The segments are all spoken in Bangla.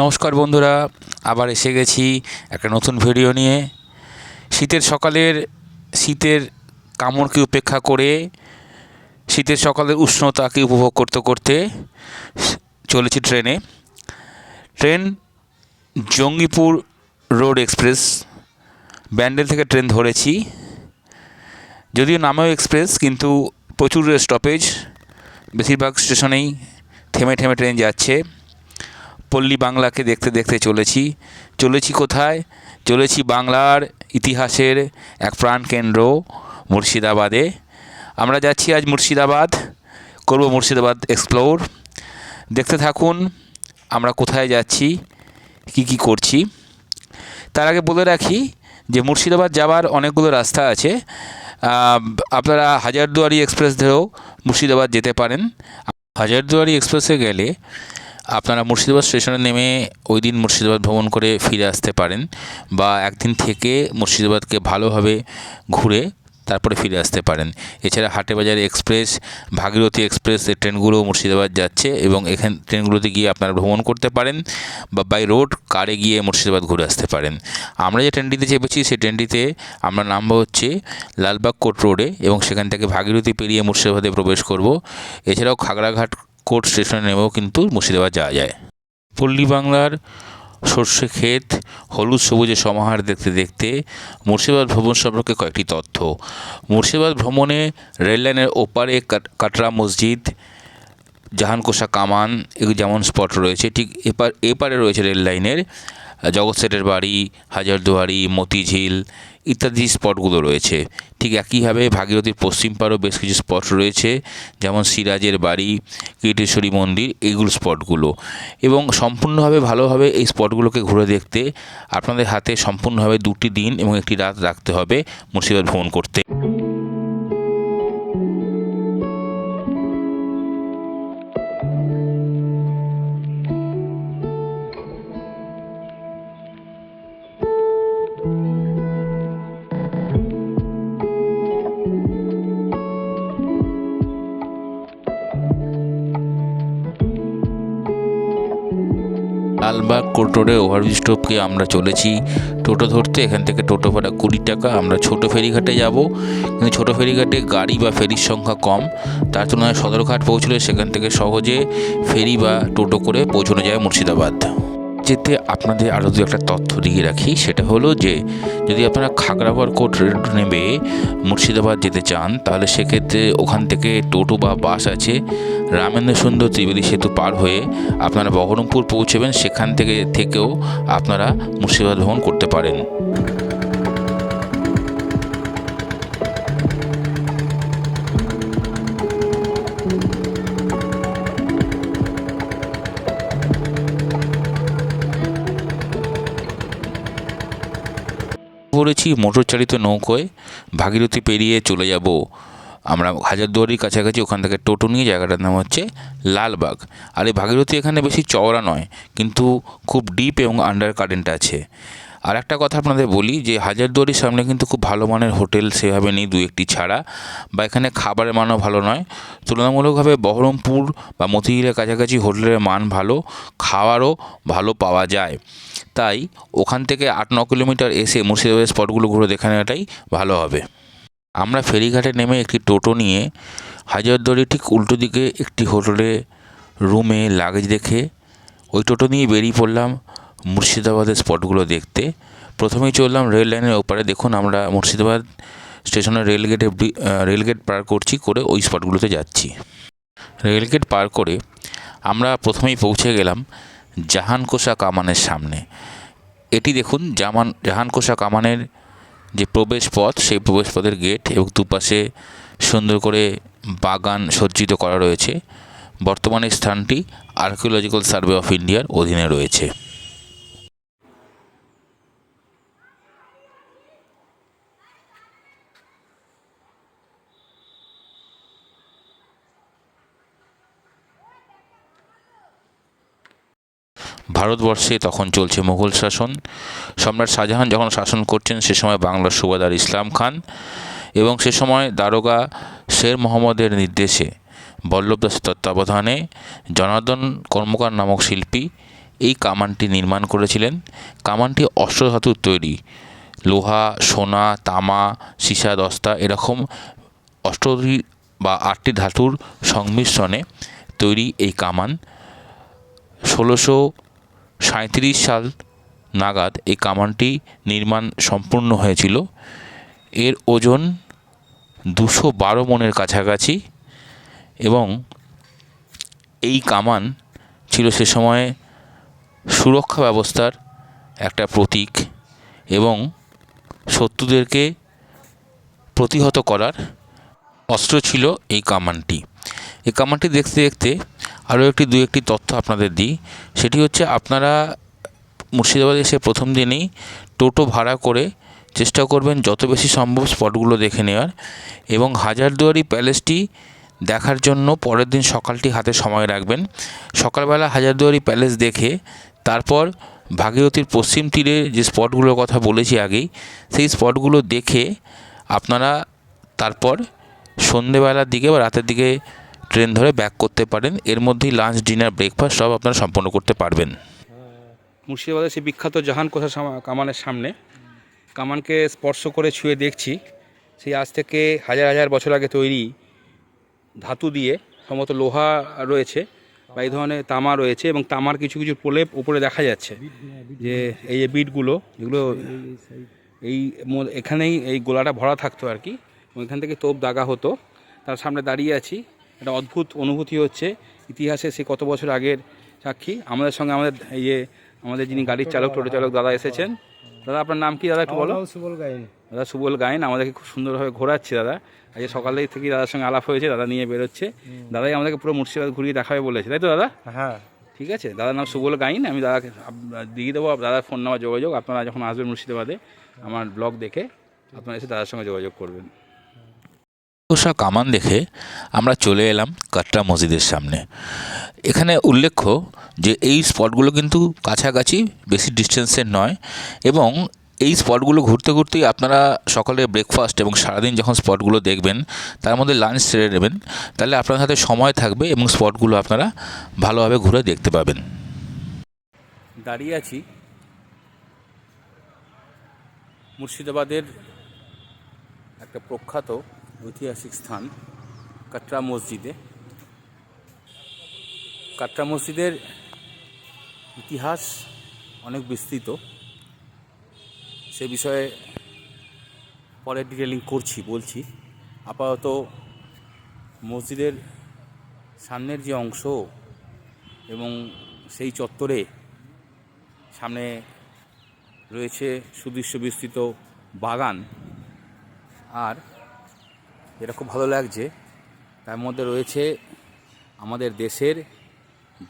নমস্কার বন্ধুরা, আবার এসে গেছি একটা নতুন ভিডিও নিয়ে। শীতের সকালের, শীতের কামড়কে উপেক্ষা করে, শীতের সকালের উষ্ণতাকে উপভোগ করতে করতে চলেছি ট্রেনে। Train Jangipur road express, Bandel থেকে ট্রেন ধরেছি। যদিও নামেও এক্সপ্রেস, কিন্তু প্রচুর স্টপেজ বেশিরভাগ স্টেশনেই থেমে থেমে ট্রেন যাচ্ছে। পল্লী বাংলাকে দেখতে দেখতে চলেছি। চলেছি কোথায়? চলেছি বাংলার ইতিহাসের এক প্রাণকেন্দ্র মুর্শিদাবাদে। আমরা যাচ্ছি আজ মুর্শিদাবাদ, করব মুর্শিদাবাদ এক্সপ্লোর দেখতে থাকুন, আমরা কোথায় যাচ্ছি, কি কি করছি। তার আগে বলে রাখি যে মুর্শিদাবাদ যাওয়ার অনেকগুলো রাস্তা আছে। আপনারা হাজারদুয়ারি এক্সপ্রেস ধরেও মুর্শিদাবাদ যেতে পারেন। হাজারদুয়ারি এক্সপ্রেসে গেলে আপনারা মুর্শিদাবাদ স্টেশনে নেমে ওই দিন মুর্শিদাবাদ ভ্রমণ করে ফিরে আসতে পারেন বা একদিন থেকে মুর্শিদাবাদকে ভালোভাবে ঘুরে তারপরে ফিরে আসতে পারেন। এছাড়া হাটেবাজার এক্সপ্রেস, ভাগীরথী এক্সপ্রেস এই ট্রেনগুলো মুর্শিদাবাদ যাচ্ছে এবং এখান ট্রেনগুলোতে গিয়ে আপনারা ভ্রমণ করতে পারেন বা বাই রোড কারে গিয়ে মুর্শিদাবাদ ঘুরে আসতে পারেন। আমরা যে ট্রেনটিতে চেপেছি সেই ট্রেনটিতে আমরা নামবো হচ্ছে লালবাগ কোট রোডে এবং সেখান থেকে ভাগীরথী পেরিয়ে মুর্শিদাবাদে প্রবেশ করব। এছাড়াও খাগড়াঘাট কোর্ট স্টেশনে নেমেও কিন্তু মুর্শিদাবাদ যাওয়া যায়। পল্লী বাংলার সর্ষে ক্ষেত, হলুদ সবুজে সমাহার দেখতে দেখতে মুর্শিদাবাদ ভ্রমণ সম্পর্কে কয়েকটি তথ্য। মুর্শিদাবাদ ভ্রমণে রেললাইনের ওপারে কাট- কাটরা মসজিদ, জাহানকোষা কামান যেমন স্পট রয়েছে, ঠিক এপার, এপারে রয়েছে রেল লাইনের জগৎ সেটের বাড়ি হাজারদুয়ারি মতিঝিল ইত্যাদি স্পটগুলো রয়েছে। ঠিক একইভাবে ভাগীরথীর পশ্চিম পাড়েও বেশ কিছু স্পট রয়েছে, যেমন সিরাজের বাড়ি, কীটেশ্বরী মন্দির এইগুলো স্পটগুলো। এবং সম্পূর্ণভাবে ভালোভাবে এই স্পটগুলোকে ঘুরে দেখতে আপনাদের হাতে সম্পূর্ণভাবে দুটি দিন এবং একটি রাত রাখতে হবে মুর্শিদাবাদ ভ্রমণ করতে। লালবাগ কোর্ট রোডে ওভারব্রিজ টপকে আমরা চলেছি। টোটো ধরতে এখান থেকে টোটো ভাড়া কুড়ি টাকা। আমরা ছোটো ফেরিঘাটে যাব। কিন্তু ছোটো ফেরিঘাটে গাড়ি বা ফেরির সংখ্যা কম। তার তুলনায় সদরঘাট পৌঁছলে সেখান থেকে সহজে ফেরি বা টোটো করে পৌঁছানো যায় মুর্শিদাবাদ। যেতে আপনাদের আরও দু একটা তথ্য দিয়ে রাখি। সেটা হলো যে, যদি আপনারা খাগড়াবার কোর্ট রেড নেবে মুর্শিদাবাদ যেতে চান, তাহলে সেক্ষেত্রে ওখান থেকে টোটো বা বাস আছে। রামেন্দ্র সুন্দর ত্রিবেদী সেতু পার হয়ে আপনারা বহরমপুর পৌঁছবেন। সেখান থেকে, থেকেও আপনারা মুর্শিদাবাদ ভ্রমণ করতে পারেন। পড়েছি মোটরচালিত নৌকোয়, ভাগীরথী পেরিয়ে চলে যাব। আমরা হাজারদুয়ারির কাছাকাছি ওখান থেকে টোটো নিয়ে, জায়গাটার নাম হচ্ছে লালবাগ। আর এই ভাগীরথী এখানে বেশি চওড়া নয়, কিন্তু খুব ডিপ এবং আন্ডার কারেন্ট আছে। আর একটা কথা আপনাদের বলি যে হাজারদুয়ারির সামনে কিন্তু খুব ভালো মানের হোটেল সেভাবে নেই দু একটি ছাড়া বা এখানে খাবারের মানও ভালো নয়। তুলনামূলকভাবে বহরমপুর বা মতিঝিলের কাছাকাছি হোটেলের মান ভালো, খাওয়ারও ভালো পাওয়া যায়। তাই ওখান থেকে আট ন কিলোমিটার এসে মুর্শিদাবাদের স্পটগুলো ঘুরে দেখে নেওয়াটাই ভালো হবে। আমরা ফেরিঘাটে নেমে একটি টোটো নিয়ে হাজারদুয়ারি ঠিক উল্টো দিকে একটি হোটেলে রুমে লাগেজ রেখে ওই টোটো নিয়ে বেরিয়ে পড়লাম। মুর্শিদাবাদের স্পটগুলো দেখতে। প্রথমেই চললাম রেল লাইনের ওপারে। দেখুন, আমরা মুর্শিদাবাদ স্টেশনের রেলগেটে রেলগেট পার করছি করে ওই স্পটগুলোতে যাচ্ছি। রেলগেট পার করে আমরা প্রথমেই পৌঁছে গেলাম জাহানকোষা কামানের সামনে। এটি দেখুন, জামান, জাহানকোষা কামানের যে প্রবেশ পথ, সেই প্রবেশ পথের গেট এবং দুপাশে সুন্দর করে বাগান সজ্জিত করা রয়েছে। বর্তমানে স্থানটি আর্কিওলজিক্যাল সার্ভে অফ ইন্ডিয়ার অধীনে রয়েছে। ভারতবর্ষে তখন চলছে মুঘল শাসন। সম্রাট শাহজাহান যখন শাসন করছেন, সে সময় বাংলার সুবাদার ইসলাম খান এবং সে সময় দারোগা শের মোহাম্মদের নির্দেশে বল্লভ দাসের তত্ত্বাবধানে জনার্দন কর্মকার নামক শিল্পী এই কামানটি নির্মাণ করেছিলেন। কামানটি অষ্টধাতুর তৈরি। লোহা, সোনা, তামা, সীসা, দস্তা এরকম অষ্টটি বা আটটি ধাতুর সংমিশ্রণে তৈরি এই কামান। ষোলোশো সাঁইত্রিশ সাল নাগাদ এই কামানটি নির্মাণ সম্পূর্ণ হয়েছিল। এর ওজন দুশো বারো মনের কাছাকাছি এবং এই কামান ছিল সে সময়ে সুরক্ষা ব্যবস্থার একটা প্রতীক এবং শত্রুদেরকে প্রতিহত করার অস্ত্র ছিল এই কামানটি। এই কামানটি দেখতে দেখতে আরও একটি দু একটি তথ্য আপনাদের দিই। সেটি হচ্ছে আপনারা মুর্শিদাবাদে এসে প্রথম দিনেই টোটো ভাড়া করে চেষ্টা করবেন যত বেশি সম্ভব স্পটগুলো দেখে নেওয়ার এবং হাজারদুয়ারি প্যালেসটি দেখার জন্য পরের দিন সকালটি হাতে সময় রাখবেন। সকালবেলা হাজারদুয়ারি প্যালেস দেখে তারপর ভাগীরথীর পশ্চিম তীরে যে স্পটগুলোর কথা বলেছি আগেই, সেই স্পটগুলো দেখে আপনারা তারপর সন্ধেবেলার দিকে বা রাতের দিকে ট্রেন ধরে ব্যাক করতে পারেন। এর মধ্যেই লাঞ্চ ডিনার ব্রেকফাস্ট সব আপনারা সম্পন্ন করতে পারবেন। মুর্শিদাবাদের সেই বিখ্যাত জাহান সামা- কামানের সামনে। কামানকে স্পর্শ করে ছুঁয়ে দেখছি। সেই আজ থেকে হাজার হাজার বছর আগে তৈরি ধাতু দিয়ে সম্ভবত লোহা রয়েছে বা এই ধরনের তামা রয়েছে এবং তামার কিছু কিছু প্রলেপ উপরে দেখা যাচ্ছে। যে এই যে বিটগুলো এগুলো এই এখানেই এই গোলাটা ভরা থাকতো আর কি। এখান থেকে তোপ দাগা হতো। তার সামনে দাঁড়িয়ে আছি। একটা অদ্ভুত অনুভূতি হচ্ছে। ইতিহাসে সে কত বছর আগের সাক্ষী? আমাদের সঙ্গে আমাদের ইয়ে আমাদের যিনি গাড়ির চালক টোটো চালক দাদা এসেছেন। দাদা আপনার নাম কি? দাদা একটু বলো। সুবল গাইন দাদা সুবল গায়েন আমাদেরকে খুব সুন্দরভাবে ঘোরাচ্ছে দাদা। আজকে সকালে থেকে দাদার সঙ্গে আলাপ হয়েছে দাদা নিয়ে বেরোচ্ছে। দাদাই আমাদেরকে পুরো মুর্শিদাবাদ ঘুরিয়ে দেখাবে বলেছে তাই তো দাদা? হ্যাঁ। ঠিক আছে দাদার নাম সুবল গাইন আমি দাদাকে দিয়ে দেবো দাদার ফোন নাম্বার যোগাযোগ আপনারা যখন আসবেন মুর্শিদাবাদে আমার ব্লগ দেখে আপনারা এসে দাদার সঙ্গে যোগাযোগ করবেন। পোষা কামান দেখে আমরা চলে এলাম কাটরা মসজিদের সামনে। এখানে উল্লেখ্য যে এই স্পটগুলো কিন্তু কাছাকাছি, বেশি ডিস্টেন্সের নয় এবং এই স্পটগুলো ঘুরতে ঘুরতেই আপনারা সকালে ব্রেকফাস্ট এবং সারাদিন যখন স্পটগুলো দেখবেন, তার মধ্যে লাঞ্চ সেরে নেবেন। তাহলে আপনার হাতে সময় থাকবে এবং স্পটগুলো আপনারা ভালোভাবে ঘুরে দেখতে পাবেন। দাঁড়িয়ে আছি মুর্শিদাবাদের একটা প্রখ্যাত ঐতিহাসিক স্থান কাটরা মসজিদে। কাটরা মসজিদের ইতিহাস অনেক বিস্তৃত। সে বিষয়ে পরে ডিটেলিং করছি, বলছি। আপাতত মসজিদের সামনের যে অংশ এবং সেই চত্বরে সামনে রয়েছে সুদৃশ্য বিস্তৃত বাগান। আর যেটা খুব ভালো লাগছে। তার মধ্যে রয়েছে আমাদের দেশের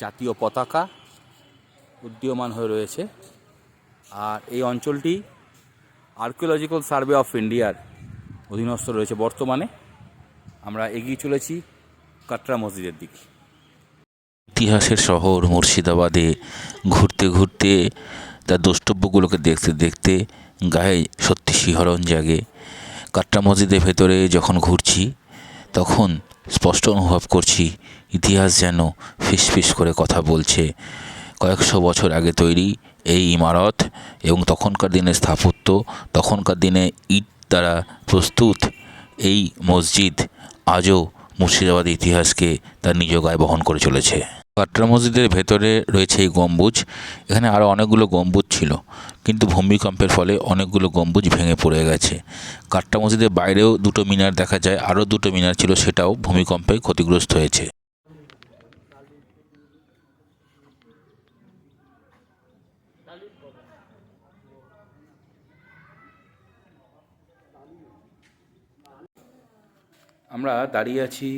জাতীয় পতাকা উড্ডীয়মান হয়ে রয়েছে। আর এই অঞ্চলটি আর্কিওলজিক্যাল সার্ভে অফ ইন্ডিয়ার অধীনস্থ রয়েছে বর্তমানে। আমরা এগিয়ে চলেছি কাটরা মসজিদের দিকে। ইতিহাসের শহর মুর্শিদাবাদে ঘুরতে ঘুরতে, তার দ্রষ্টব্যগুলোকে দেখতে দেখতে গায়ে সত্যি শিহরণ জাগে। কাটরা মসজিদের ভেতরে যখন ঘুরছি, তখন স্পষ্ট অনুভব করছি ইতিহাস যেন ফিসফিস করে কথা বলছে। কয়েকশো বছর আগে তৈরি এই ইমারত এবং তখনকার দিনের স্থাপত্য, তখনকার দিনে ইট দ্বারা প্রস্তুত এই মসজিদ আজও মুর্শিদাবাদ ইতিহাসকে তার নিজ গায়ে বহন করে চলেছে। কাটরা মসজিদের ভেতরে রয়েছে এই গম্বুজ। এখানে আরও অনেকগুলো গম্বুজ ছিল, কিন্তু ভূমিকম্পের ফলে অনেকগুলো গম্বুজ ভেঙে পড়ে গেছে। কাটরা মসজিদের বাইরেও দুটো মিনার দেখা যায় আরও দুটো মিনার ছিল, সেটাও ভূমিকম্পে ক্ষতিগ্রস্ত হয়েছে। আমরা দাঁড়িয়ে আছি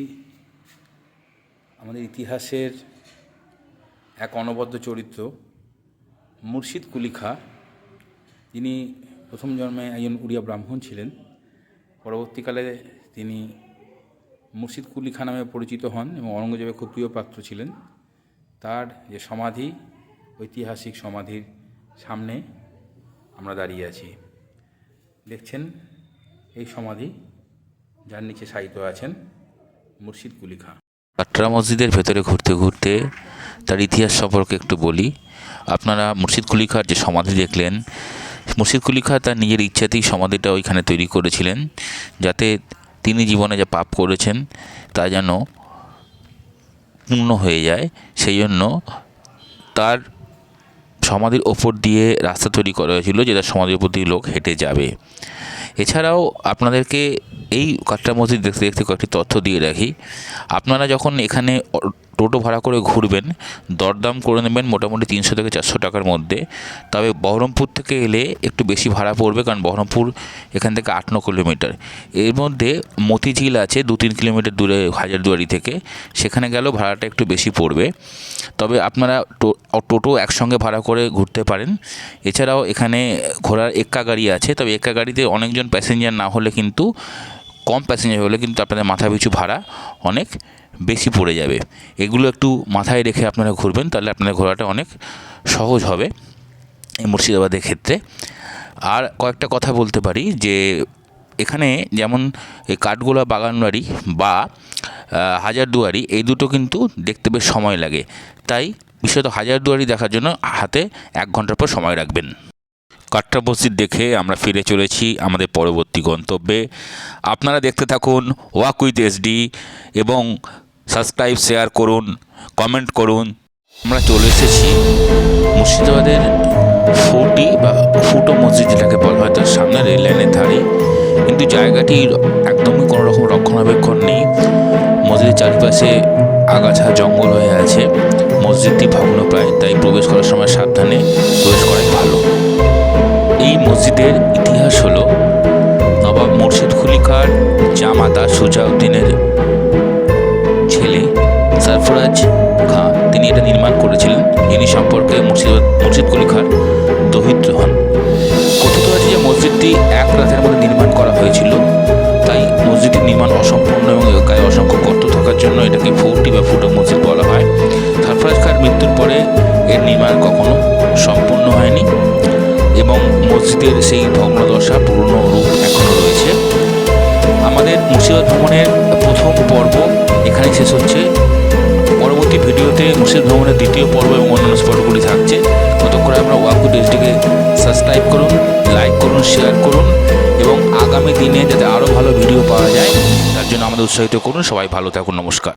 আমাদের ইতিহাসের এক অনবদ্য চরিত্র, মুর্শিদ কুলি খাঁ। যিনি প্রথম জন্মে একজন উড়িয়া ব্রাহ্মণ ছিলেন। পরবর্তীকালে তিনি মুর্শিদ কুলি খাঁ নামে পরিচিত হন এবং অরঙ্গজেবের খুব প্রিয় পাত্র ছিলেন। তার যে সমাধি, ঐতিহাসিক সমাধির সামনে আমরা দাঁড়িয়ে আছি। দেখছেন এই সমাধি, যার নিচে শায়িত আছেন মুর্শিদ কুলি খাঁ। কাটরা মসজিদের ভেতরে ঘুরতে ঘুরতে তার ইতিহাস সম্পর্কে একটু বলি। আপনারা মুর্শিদ কুলি খাঁর যে সমাধি দেখলেন, মুর্শিদ কুলি খাঁ তার নিজের ইচ্ছাতেই সমাধিটা ওইখানে তৈরি করেছিলেন, যাতে তিনি জীবনে যা পাপ করেছেন তা যেন পূর্ণ হয়ে যায়। সেই জন্য তার সমাধির ওপর দিয়ে রাস্তা তৈরি করা হয়েছিল, যেটা সমাধির ওপর দিয়ে লোক হেঁটে যাবে। এছাড়াও আপনাদেরকে এই কাটরা মসজিদ দেখতে দেখতে কয়েকটি তথ্য দিয়ে রাখি। আপনারা যখন এখানে টোটো ভাড়া করে ঘুরবেন, দরদাম করে নেবেন মোটামুটি তিনশো থেকে চারশো টাকার মধ্যে। তবে বহরমপুর থেকে এলে একটু বেশি ভাড়া পড়বে কারণ বহরমপুর এখান থেকে আট ন কিলোমিটার। এর মধ্যে মতিঝিল আছে, দু তিন কিলোমিটার দূরে হাজারদুয়ারি থেকে। সেখানে গেলেও ভাড়াটা একটু বেশি পড়বে। তবে আপনারা টোটো একসঙ্গে ভাড়া করে ঘুরতে পারেন। এছাড়াও এখানে ঘোরার এক্কা গাড়ি আছে, তবে এক্কা গাড়িতে অনেকজন প্যাসেঞ্জার না হলে কিন্তু কম প্যাসেঞ্জার হলে কিন্তু আপনাদের মাথা পিছু ভাড়া অনেক। বেশি পড়ে যাবে। এগুলো একটু মাথায় রেখে আপনারা ঘুরবেন, তাহলে আপনাদের ঘোরাটা অনেক সহজ হবে মুর্শিদাবাদের ক্ষেত্রে। আর কয়েকটা কথা বলতে পারি, যে এখানে যেমন এই কাঠগোলা বাগানবাড়ি বা হাজারদুয়ারি, এই দুটো কিন্তু দেখতে বেশ সময় লাগে। তাই বিশেষত হাজারদুয়ারি দেখার জন্য হাতে এক ঘণ্টার পর সময় রাখবেন। কাটরা মসজিদ দেখে আমরা ফিরে চলেছি আমাদের পরবর্তী গন্তব্যে। আপনারা দেখতে থাকুন ওয়াক উইথ এসডি এবং সাবস্ক্রাইব, শেয়ার করুন, কমেন্ট করুন। আমরা চলে এসেছি মুর্শিদাবাদের ফুটি বা ফুটো মসজিদ যেটাকে বলা হয়, তার সামনে রেল লাইনের ধারে। কিন্তু জায়গাটির একদমই কোনো রকম রক্ষণাবেক্ষণ নেই। মসজিদের চারিপাশে আগাছা, জঙ্গল হয়ে আছে। মসজিদটি ভগ্নপ্রায়, তাই প্রবেশ করার সময় সাবধানে প্রবেশ করাই ভালো। এই মসজিদের ইতিহাস হলো নবাব মুর্শিদ কুলিকার জামাতা সুজাউদ্দিনের এটা নির্মাণ করেছিলেন। ইনি সম্পর্কে মুর্শিদ মুর্শিদ কুলি খান হন কথিত আছে যে মসজিদটি এক রাতের মধ্যে নির্মাণ করা হয়েছিল। তাই মসজিদটির নির্মাণ অসম্পূর্ণ এবং গায়ে অসংখ্য গর্ত থাকার জন্য এটাকে ফৌটি বা ফুটো মসজিদ বলা হয়। সরফরাজ খার মৃত্যুর পরে এর নির্মাণ কখনো সম্পূর্ণ হয়নি এবং মসজিদের সেই ভগ্নদশা পুরনো রূপ এখনও রয়েছে। আমাদের মুর্শিদাবাদ ভ্রমণের প্রথম পর্ব এখানেই শেষ হচ্ছে। পরবর্তী ভিডিওতে মুর্শিদ ভ্রমণের দ্বিতীয় পর্ব এবং অন্যান্য স্পটগুলি থাকছে। ততক্ষণে আমরা ওয়াকু ডেসটিকে সাবস্ক্রাইব করুন লাইক করুন শেয়ার করুন এবং আগামী দিনে যাতে আরও ভালো ভিডিও পাওয়া যায়, তার জন্য আমাদের উৎসাহিত করুন। সবাই ভালো থাকুন, নমস্কার।